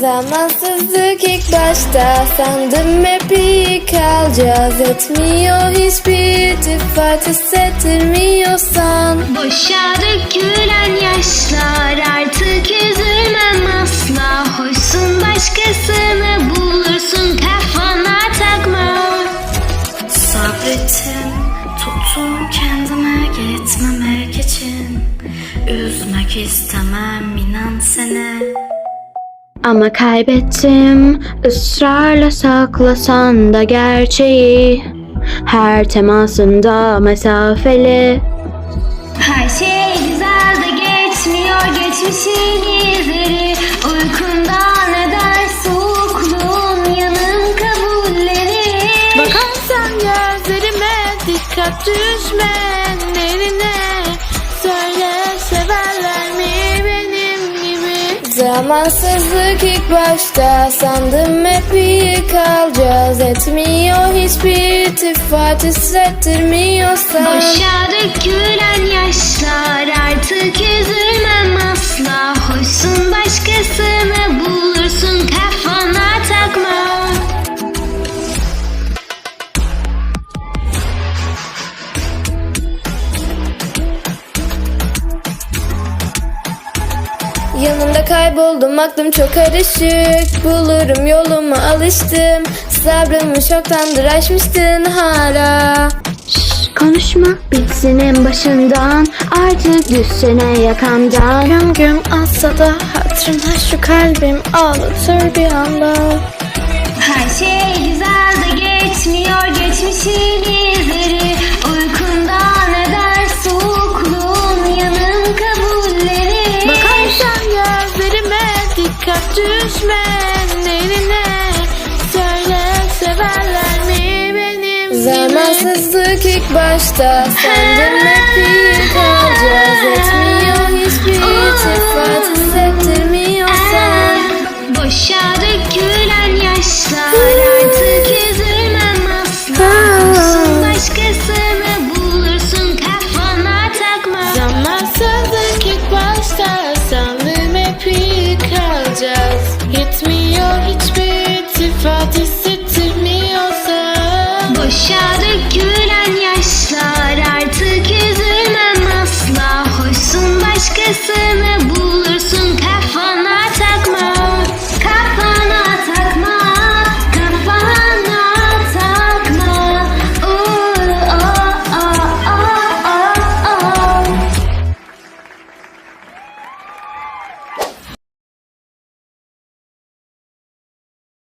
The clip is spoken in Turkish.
Zamansızlık ilk başta. Sandım hep iyi kalacağız. Etmiyor hiçbir iltifat hissettirmiyorsan. Boşa dökülen yaşlar. Artık üzülmem asla. Hoşsun başkasını bulursun. Kafana takma. Sabrettim, tuttum kendime gitmemek için. Üzmek istemem inan seni Ama kaybettim. Israrla saklasan da gerçeği. Her temasında mesafeli. Her şey güzel de geçmiyor geçmişin izleri. Uykundan eder soğukluğun yanım kabullenir Bakarsan gözlerime dikkat düşme eline Söyle gibi Zamansızlık ilk başta. Sandım hep iyi kalacağız. Etmiyor hiçbir iltifat hissettirmiyorsan Boşa Yanında kayboldum aklım çok karışık. Bulurum yolumu alıştım. Sabrımı çoktandır aşmıştın hala. Şş, konuşma. Bitsin en başından. Artık düşsene yakamdan. Güm güm atsa da hatırına şu kalbim ağlatır bir anda. Her şey güzel de geçmiyor dikkat düşme eline Söyle severler mi benim Zamansızlık ilk başta. Hep